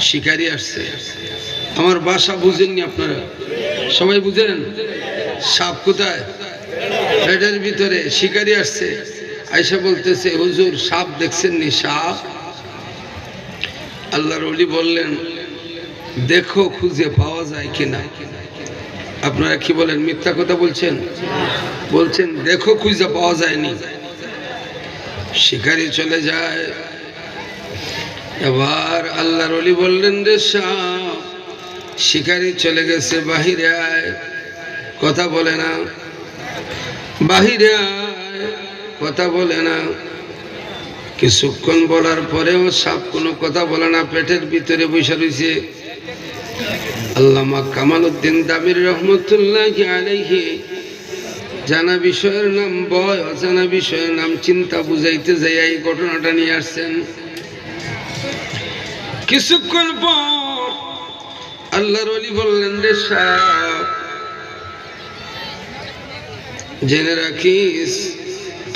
শিকারি আসছে। আমার বাসা বুঝেননি আপনারা? সবাই বুঝেন? সাপ কোথায়? ভিতরে শিকারি আসছে। আয়সা বলতেছে, হুজুর, সাপ দেখছেন নি সাপ? আল্লাহর অলি বললেন, দেখো, খুঁজে পাওয়া যায় কিনা। আপনারা কি বলেন, মিথ্যা কথা বলছেন? বলছেন, দেখো, খুঁজে পাওয়া যায়নি। শিকারি চলে যায়। এবার আল্লাহর অলি বললেন, রে সাপ, শিকারি চলে গেছে বাহিরে কথা বলে না। বাহিরে কথা বলে না। কিছুক্ষণ বলার পরেও সাপ কোনো কথা বলে না, পেটের ভিতরে বসে রয়েছে। আল্লামা কামাল উদ্দিন দাবির রহমতুল্লাহ আলাইহি জানা বিষয়ের নাম বয়, অজানা বিষয়ের নাম চিন্তা বুঝাইতে যাই এই ঘটনাটা নিয়ে আসছেন। কিছুক্ষণ পর আল্লাহর অলি বললেন, রে সাপ, জেনে রাখিস,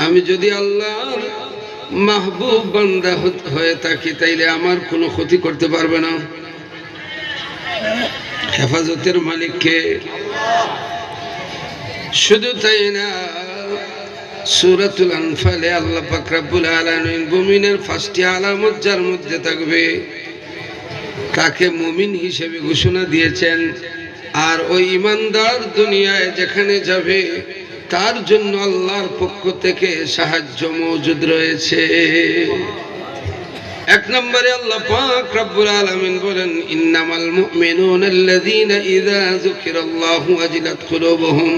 আমি যদি আল্লাহর মাহবুব বান্দা হয়ে থাকি, তাইলে আমার কোনো ক্ষতি করতে পারবে না। হেফাজতের মালিককে শুধু তাই না, সুরাতুল আনফালে আল্লাহ পাক রাব্বুল ফার্স্টটি আলামত যার মধ্যে থাকবে তাকে মুমিন হিসেবে ঘোষণা দিয়েছেন আর ওই ইমানদার দুনিয়ায় যেখানে যাবে তার জন্য আল্লাহর পক্ষ থেকে সাহায্য মজুদ রয়েছে এক নম্বরে আল্লাহ পাক রব্বুল আলামিন বলেন ইন্নামাল মুমিনুনা আল্লাযীনা ইযা যুকিরাল্লাহু ওয়াজিলাত কুলুবুহুম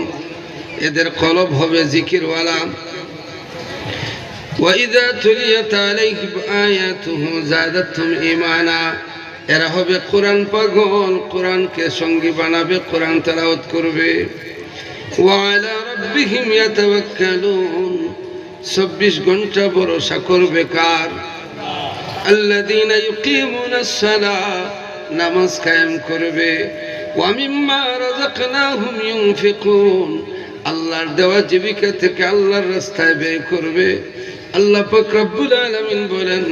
এদের কলব হবে জিকিরওয়ালা وإذا تليت عليهم آياته زادتهم إيمانا এরা হবে কোরআন পাগল, কোরআনকে সঙ্গী বানাবে, কোরআন তালাওত করবে। চব্বিশ ঘণ্টা ভরসা করবে কার নামাজ কায়েম করবে। আল্লাহর দেওয়া জীবিকা থেকে আল্লাহর রাস্তায় ব্যয় করবে। আল্লাহ ফকরাবুল আলমিন বলেন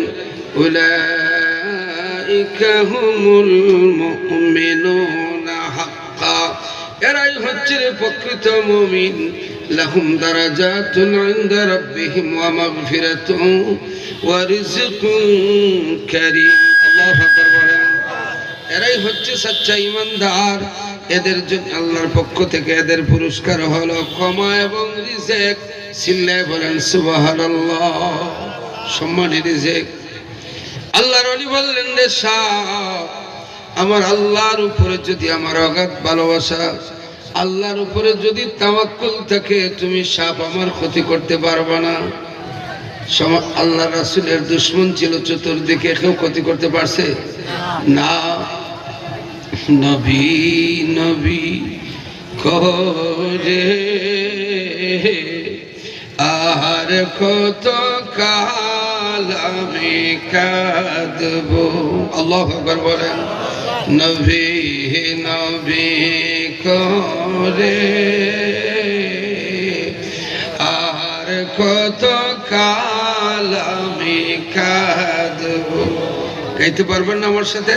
উলা এরাই হচ্ছে প্রকৃত মুমিন। লাহুম দারাজাতুন ইনদা এরাই হচ্ছে সচ্চা ইমানদার। এদের জন্য আল্লাহর পক্ষ থেকে এদের পুরস্কার হলো ক্ষমা এবং রিজেক। সিল্লায় বলেন, সুবহানাল্লাহ। সম্মানী রিজেক। আল্লাহর অলি বললেন, রে সাপ, আমার আল্লাহর উপরে যদি আমার অগাধ ভালোবাসা, আল্লাহর উপরে যদি তাওয়াক্কুল থাকে, তুমি সাপ আমার ক্ষতি করতে পারবে না। আল্লাহ রাসুলের দুশ্মন ছিল চতুর্দিকে, কেউ ক্ষতি করতে পারছে? না। নবী নবী করে আর কত কাল আমি কাঁদব আল্লাহ আকবর বলেন, নবী নবী করে আর কত কাল আমি কাঁদব গাইতে পারবেন না আমার সাথে?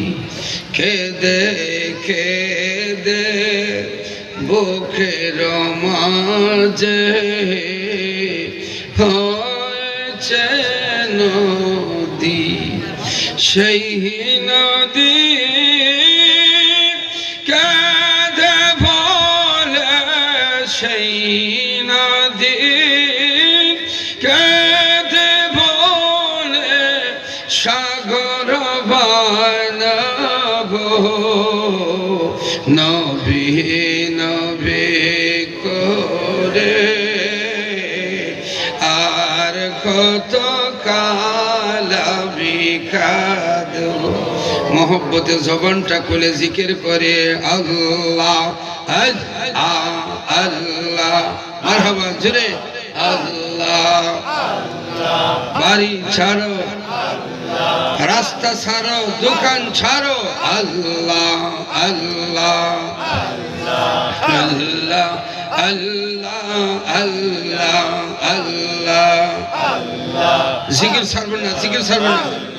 কেদে খেদে বুকের মাঝে হয়েছে নদী সেই নদী মোহব্বতে জবানটা খুলে জিকির করে, আল্লাহ আল্লাহ আল্লাহ। বাড়ি ছাড়ো, রাস্তা ছাড়ো, দোকান ছাড়ো, আল্লাহ আল্লাহ। আল্লাহ আল্লাহ আল্লাহ আল্লাহ। জিকির ছাড়বেন না, জিকির ছাড়বেন না।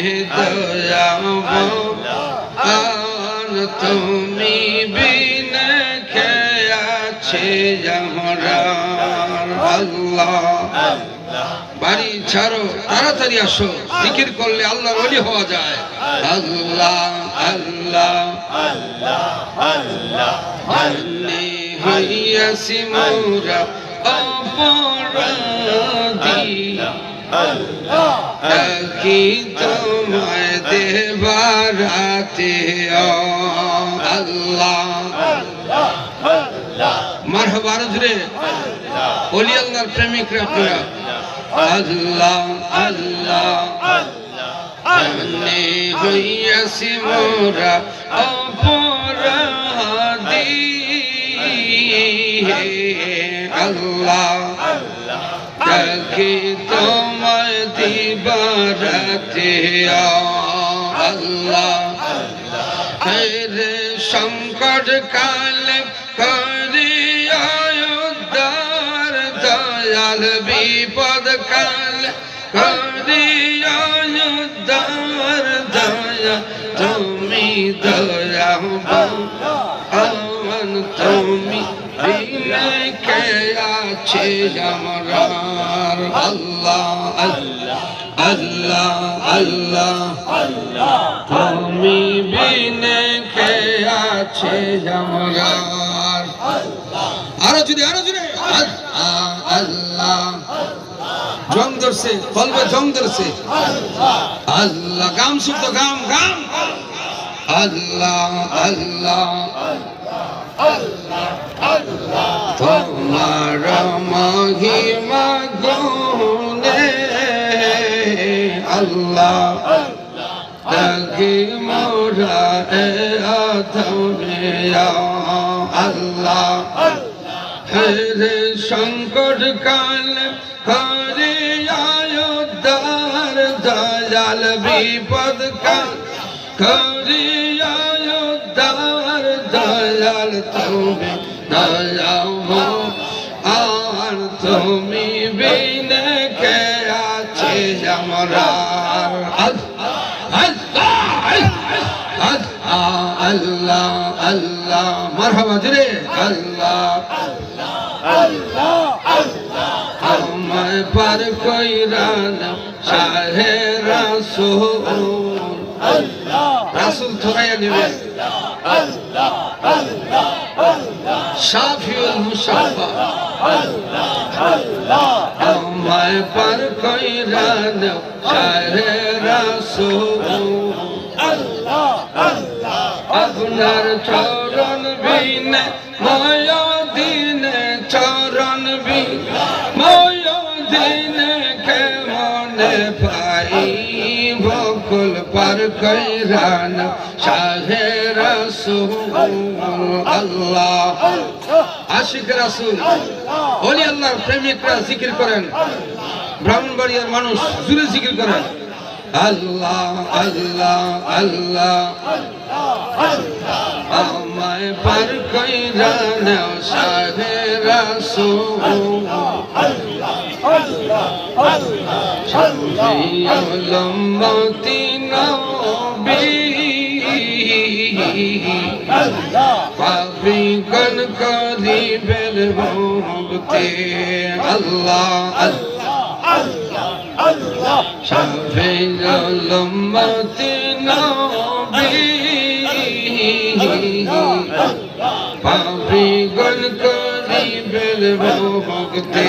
তুমি দয়াবো আর তুমি বিন আল্লাহ। বাড়ি ছাড়ো তাড়াতাড়ি আসো জিকির করলে আল্লাহর ওলি হওয়া যায় আল্লাহ আল্লাহ। আল্লি হইয়াছি মোরা অপরাধী কি তোমায় দেবারাতে আল্লাহ মারহাবা জুড়ে অলি আল্লাহর প্রেমিকরা আপনারা আল্লাহ আল্লাহ জানে হইয়াছি মোরা অপরাধী। আল্লাহ তোমায় দিবারাতে আল্লাহ। রে সংকট কালে করিয়ার দয়াল বিপদ কালে করিয়ার দয়া। তুমি দয়া আমন তুমি বিনে কে আছে আমার আল্লাহ আল্লাহ? আল্লাহ আল্লাহ। তুমি বিনে কে আছে আমার আরও যদি আরও যদি আল্লাহ আল্লাহ। জং ধরছে কলবে জং ধরছে। আল্লাহ, গাম শুদ্ধ, গাম গাম। আল্লাহ আল্লাহ। তোমার মহিমা গুনে আল্লাহ। তাকে মোরা এ আধমে আল্লাহ। হরে সংকট কাল হরে আয়োদ্ধার দয়াল বিপদ কাল হরে আয়োদ্ধার দয়াল তুমি দয়াও। আর তুমি আছে আমরা আল্লাহ আল্লাহ মারহাবা জুড়ে আল্লাহ আমায় পার কইরা না শাহে রাসূল রাসূল থরাইয়া নেবে শাফিউল মুসাফা আমায় পার কইরা না শাহে রাসূল। আপনার চরণ বিনে ময় দিনে চরণ বিনে ময় দিনে কে মনে পাই? কৈরান শাহে রসুল আল্লাহ। আশিক রাসুল, অলি আল্লাহর প্রেমিকরা জিকির করেন। ব্রাহ্মণবাড়িয়ার মানুষ জুড়ে জিকির করেন। আল্লাহ আল্লাহ আল্লাহ। আমায় পার কইরা নেও সাহে রাসূল। লম্বতি নবী। পাপি গণ করিবের মুক্তি। আল্লাহ আল্লাহ। শাফি লম্বতি নবী পাপি গণ করিবের মুক্তি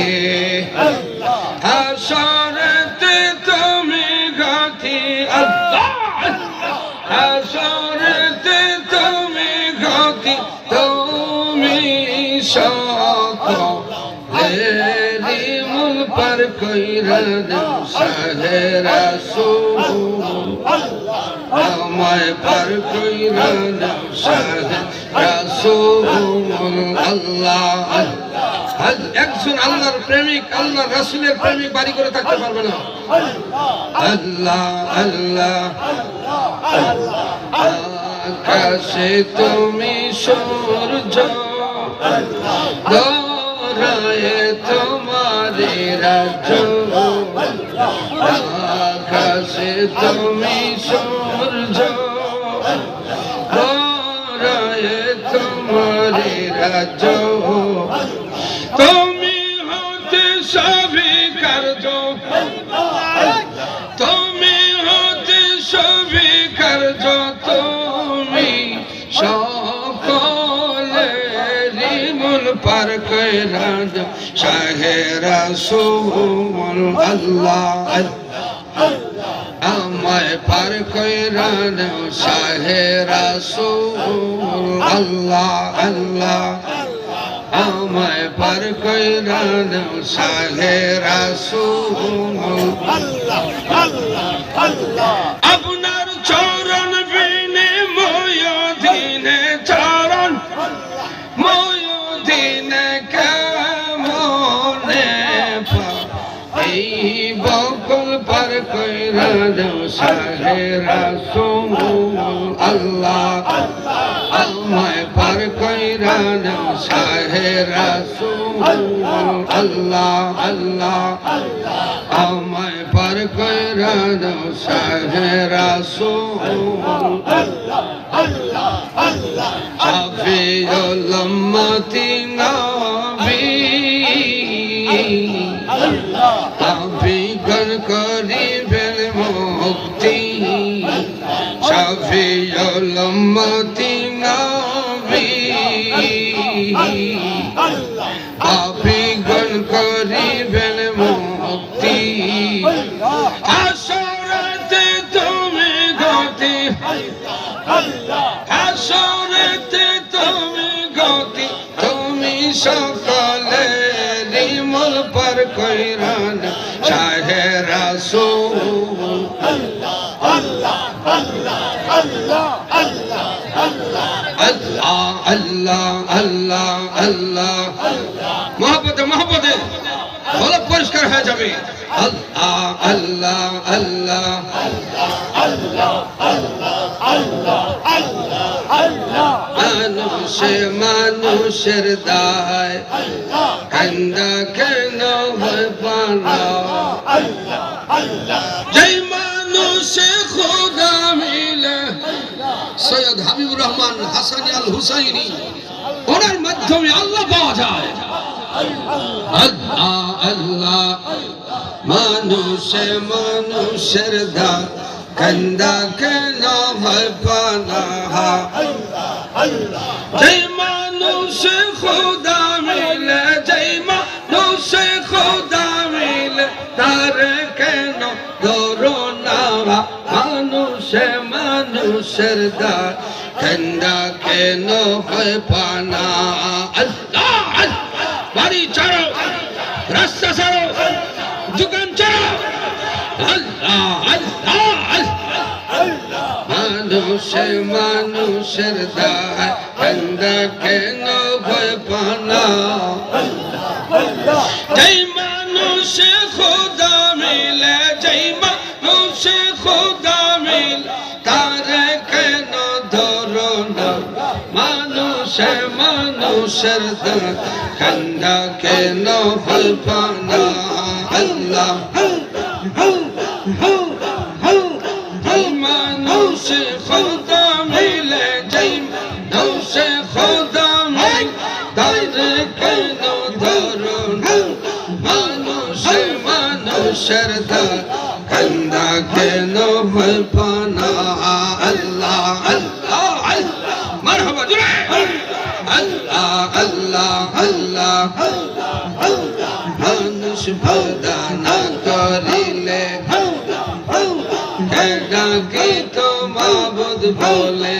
হাসরতে কইরা দেও সাহে রাসূল আমায় পার কইরা দেও সাহে রাসূল আল্লাহ আজ একজন আল্লাহর প্রেমিক আল্লাহ রাসূলের প্রেমিক বাড়ি করে থাকতে পারবে না। আল্লাহ আল্লাহ আকাশে তুমি সূর্য দরায়ে তোমারে আকাশে তুমি সূর্য তোমার রাজ্য। রাসূল আল্লাহ। আমায় পার কইরা দাও শাহে রাসূল আল্লাহ আল্লাহ। আমায় পার কইরা দাও শাহে রাসূল আপনার দাও শাহে রাসূল আল্লাহ আমায় পার কইরা দাও শাহে রাসূল আল্লাহ আল্লাহ আমায় পার কইরা দাও শাহে রাসূল শাফিউল উম্মতি নবী আবিগন শাফিউল উম্মতি নবী। আবিগন করিবেন মুক্তি। আসরতে তুমি গতি। আসরতে বলো পরিষ্কার হয়ে যাবে। আল্লাহ আল্লাহ আল্লাহ। মানুষে মানুষের দায়। কান্দা কেন হয় পানা যেই মানুষে খোদা মিলে, সৈয়দ হাবিবুর রহমান হাসানি আল হুসাইনি ওনার মাধ্যমে আল্লাহ পাওয়া যায়। আল্লাহ আল্লাহ মানুষে মানুষের দা কান্দা কেন হয় পানা যেই মানুষে খোদা মিলে যেই মানুষে খোদা মিলে তার কেন ধরো না মানুষে মানুষের দা ঠান্ডা কেন হয় পানা আল্লাহ আল্লাহ। বাড়ি ছাড়ো, রাস্তা ছাড়ো, দোকান ছাড়ো। আল্লাহ আল্লাহ। আল্লাহ মানুষের মানুষের দায় বান্দা কেন ভয় পানা? যেই মানুষ খোদা মিলে, যেই মানুষ খোদা মিলে, তার কেন ধরো না? মানুষের কান্দা কেন হয় পানা আল্লাহ মানুষে খোদা মিলে যেই মানুষে খোদা মিলে তাদের কেন ধরুন? মানুষে মানুষের কান্দা কেন হয় মাবুদ বলে।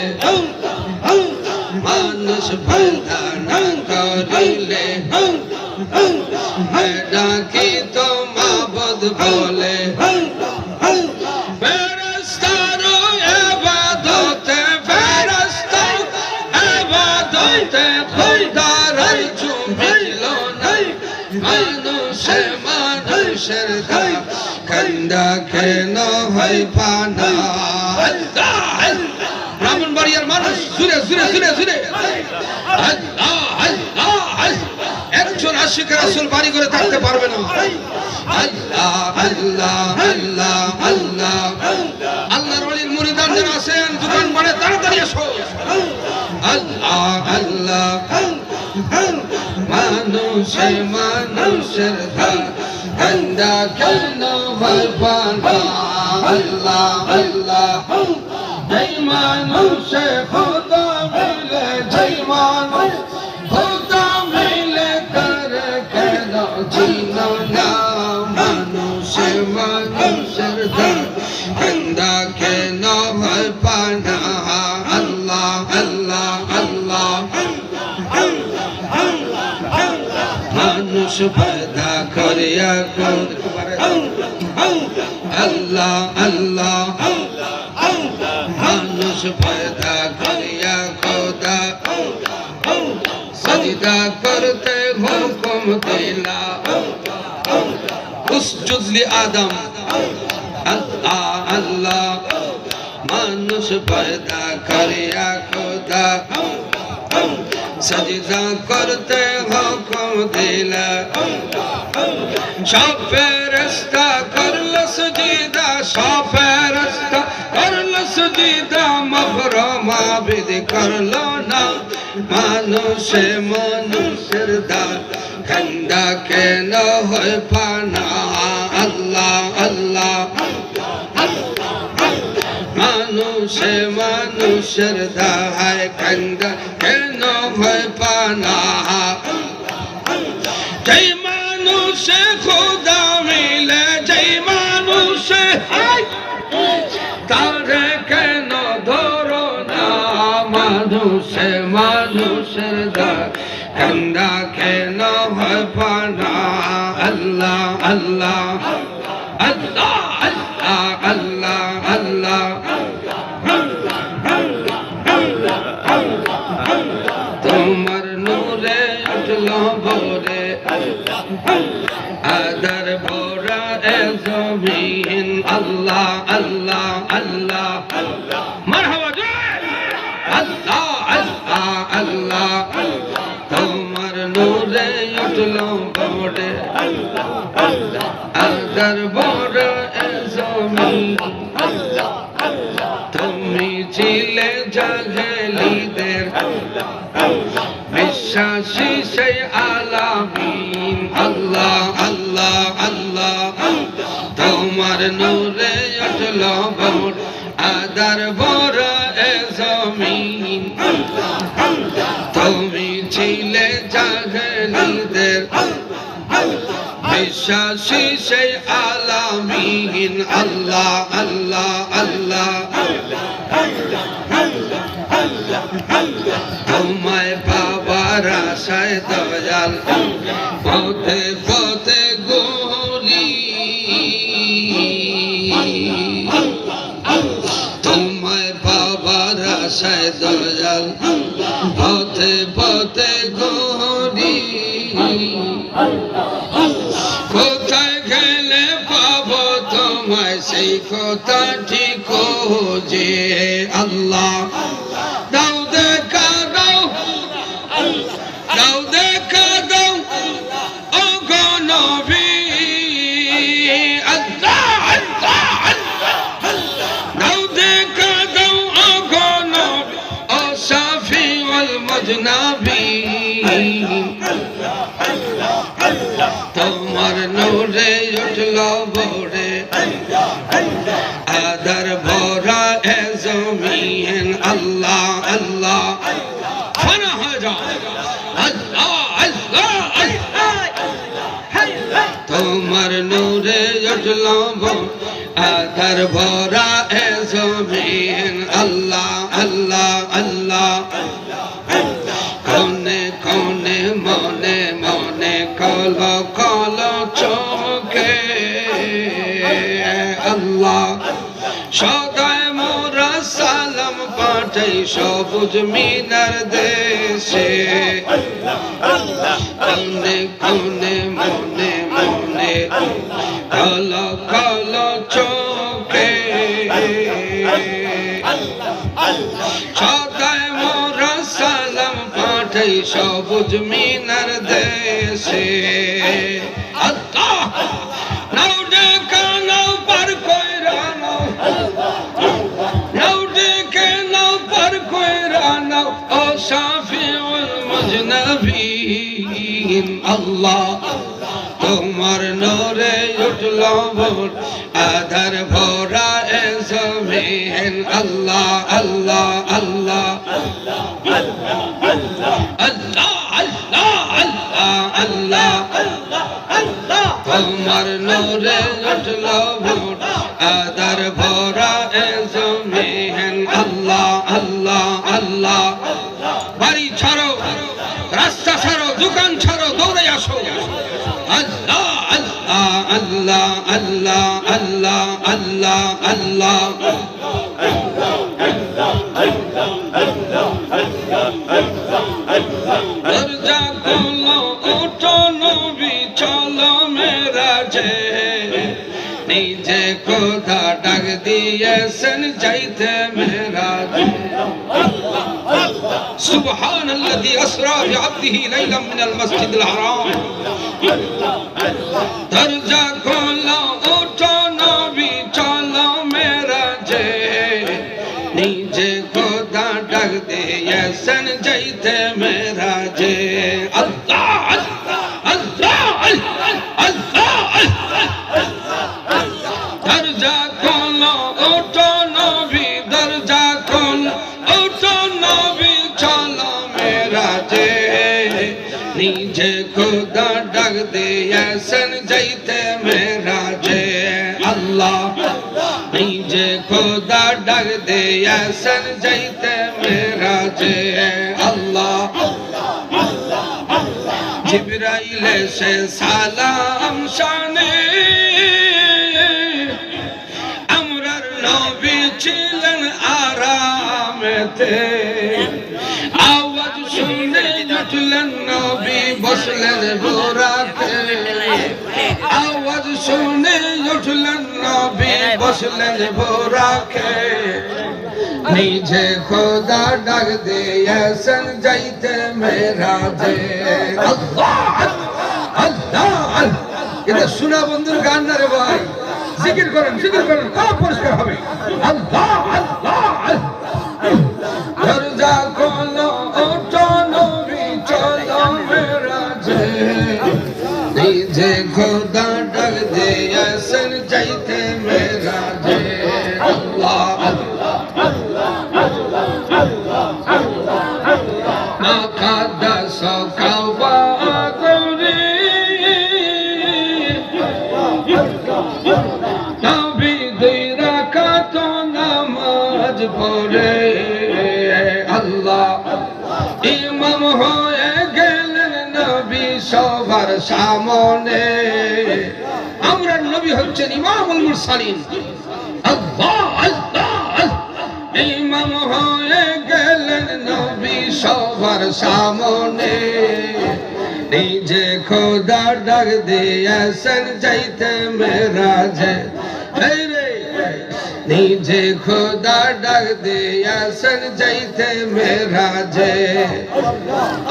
মানুষ ভোদা না করিলে ডাকি তো মাবুদ বলে? ফেরেশতারও ইবাদতে ফেরেশতার ইবাদতে খোদার চুমিল নাই মানুষে মানুষের কান্দা কেন হয় পানা ব্রাহ্মণ বাড়িয়ার মানুষ, সুরে সুরে সুরে সুরে। একজন আশিক রাসূল বাড়ি করে থাকতে পারবে না। আল্লাহ আল্লাহ আল্লাহ আল্লাহ আল্লাহর ওলির মুরিদান যারা আছেন, দোকান বাড়ে তাড়াতাড়ি এসো। আল্লাহ আল্লাহ মানুষে, মানুষের কান্দা কেন হয় পানা আল্লাহ আল্লাহ যেই মানুষে খোদা মিলে যেই মানুষ খোদা মিলে তার কেন চিনো না মানুষে মানুষের কান্দা কেন হয় পানা আল্লাহ আল্লাহ আল্লাহ মানুষ পয়দা করিয়া কর মানুষ পয়দা করিয়া খোদা সজিদা করতে হুকুম দিলা উসজুদ লি আদম আল্লাহ আল্লাহ মানুষ পয়দা করিয়া খোদা সজিদা করতে হুকুম দিলা সব ফেরেশতা করল সজিদা সব করল না। মানুষে মানুষের দা খন্দা কেন হয় পানা আল্লাহ আল্লাহ, মানুষে মানুষের দায়। কান্দা কেন হয় পানা যেই মানুষে খোদা মিলে, যেই মানুষে, তারে মানুষে মানুষের দায় কান্দা কেন হয় পানা আল্লাহ আল্লাহ। বিশ্বাসী সেই আলামিন। আল্লাহ আল্লাহ আল্লাহ তোমার নূরে উঠল ভোর আদার বড় এ জমিন। তুমি ছিলে জাহেলিদের। বিশ্বাসী, সেই আলামিন। আল্লাহ আল্লাহ আল্লাহ। তোমায় বাবার আশায় দয়াল, পথে পথে গরি তোমায় বাবার আশায় দয়াল, পথে পথে গরি কোথায় গেলে পাবো তোমায়? সেই কথা ভোরে আদার ভরা এ জমিন, আল্লাহ আল্লাহ। ফানা হয়ে যাও। আল্লাহ আল্লাহ তোমার নূরে উঠল আদার ভরা সদায় মোরা সালাম পাঠাই সবুজ মিনার দেশে। কনে কনে মনে মনে কল কল চোখে। সদায় মোরা সালাম পাঠাই সবুজ মিনার দেশে। ও শাফিউল মুজনবিন আল্লাহ তোমার নরে উঠল ভোর আধার ভরা এ জমিন আল্লাহ আল্লাহ আল্লাহ আল্লাহ আল্লাহ আল্লাহ আল্লাহ তোমার নরে উঠল ভোর আধার ভরা দোকান ছাড়ো, দৌড়ে আসো। আল্লাহ আল্লাহ আল্লাহ আল্লাহ আল্লাহ আল্লাহ আল্লাহ। দরজা খোলো খোদা ডাক দিয়েছেন, যাইতে মেরাজে। سبحان الذي أسرى بعبده ليلا من المسجد الحرام درجة كلا أوتنا بيشالا میرا جے نیجے کو دا ڈگ دے یسن جیتے میرا ডাক দিয়েছেন যাইতে মেরাজে আল্লাহ, জিবরাইল সে সালাম শানে। আমরার নবী ছিলেন আরামেতে। আওয়াজ শুনে উঠলেন নবী, বসলেন বোরাতে আওয়াজ শুনে উঠলেন নবী, বসলেন বোরাকে নিজে খোদা ডাক দিয়েছেন যাইতে মেরাজে এটা শোনা বন্ধুর গান না রে ভাই জিকির করেন জিকির করেন সব পরিষ্কার হবে আল্লাহ আল্লাহ দরজা খোলো ওঠো নবী চলো মেরাজে নিজে খোদা ডাক দিয়েছেন যাইতে কাওবা গৌরী নবী দুই রাকাত নামাজ পড়ে আল্লাহ ইমাম হয়ে গেলেন নবী সবার সামনে আমরা নবী হচ্ছেন ইমামুল মুরসালিন। সামনে। নিজে খোদা ডাক দিয়েছেন যাইতে মেরাজে নিজে খোদা ডাক দিয়েছেন যাইতে মেরাজে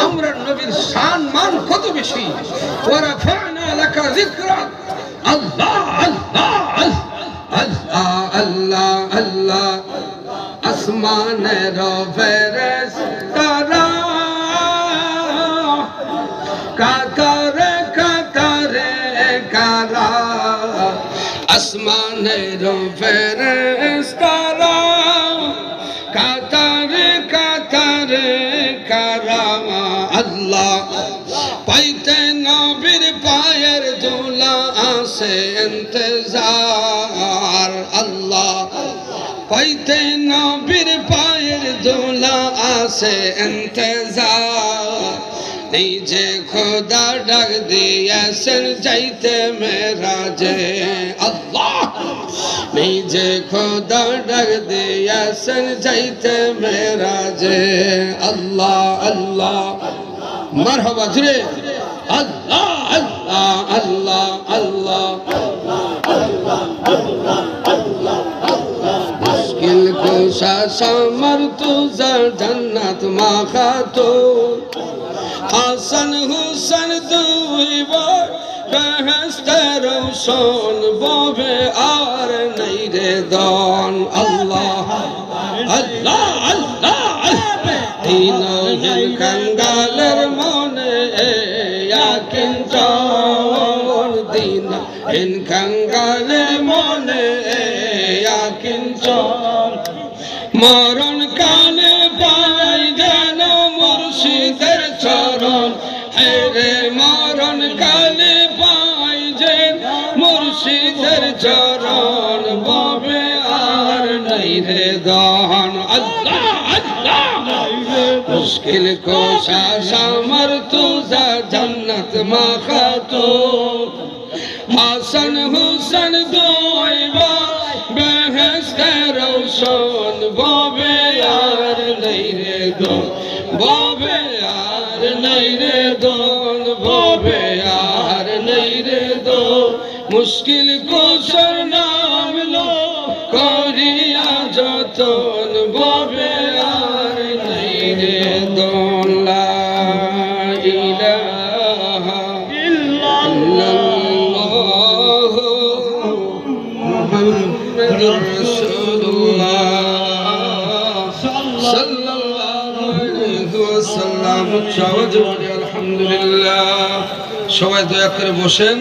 আমরা নবীর শান মান কত বেশি? ওরা ফানা লাকা যিকরা। আল্লাহ আল্লাহ আল্লাহ আল্লাহ আল্লাহ। আসমানের ফেরেশতারা কাতারে কাতারে তারা আসমানের ফেরেস্তারা কাতারে কাতারে কারামা আল্লাহ, পাইতে নবীর পায়ের দোলা আসে ইন্তজার। আল্লাহ, পাইতে নবীর পায়ের দোলা আসে ইন্তজার। নিজে খোদা ডাক দিয়েছেন যাইতে মেরাজে আল্লাহ। নিজে খোদা ডাক দিয়েছেন যাইতে মেরাজে আল্লাহ আল্লাহ। মারহাবা, জুড়ে। আল্লাহ আল্লাহ আল্লাহ আল্লাহ। মুশকিল কোশা সামর তুজা জন্নত মাখাতো হাসান হুসেন দুই বার বেহেস্তের রৌশন ববে আর নেই রে দন। আল্লাহ আল্লাহ আল্লাহ দিন হিল কঙ্গালের মনে কিঞ্চন দিন হিল কঙ্গালের মনে কিঞ্চন মরণ আল্লাহ মুশকিল কোশা সামর তুজা জন্নত মাখাতো। হাসান হুসেন দুই ভাই বেহেস্তের রৌশন ববে আর নেই রে দোন ববে আর নেই রে দোন ববে আর নেই রে দোন মুশকিল কোশর নাম লো করিয়া যতন ববে আর নেই রে দোন লা ইলাহা ইল্লাল্লাহ মুহাম্মাদুর সবাই দয়া করে বসেন।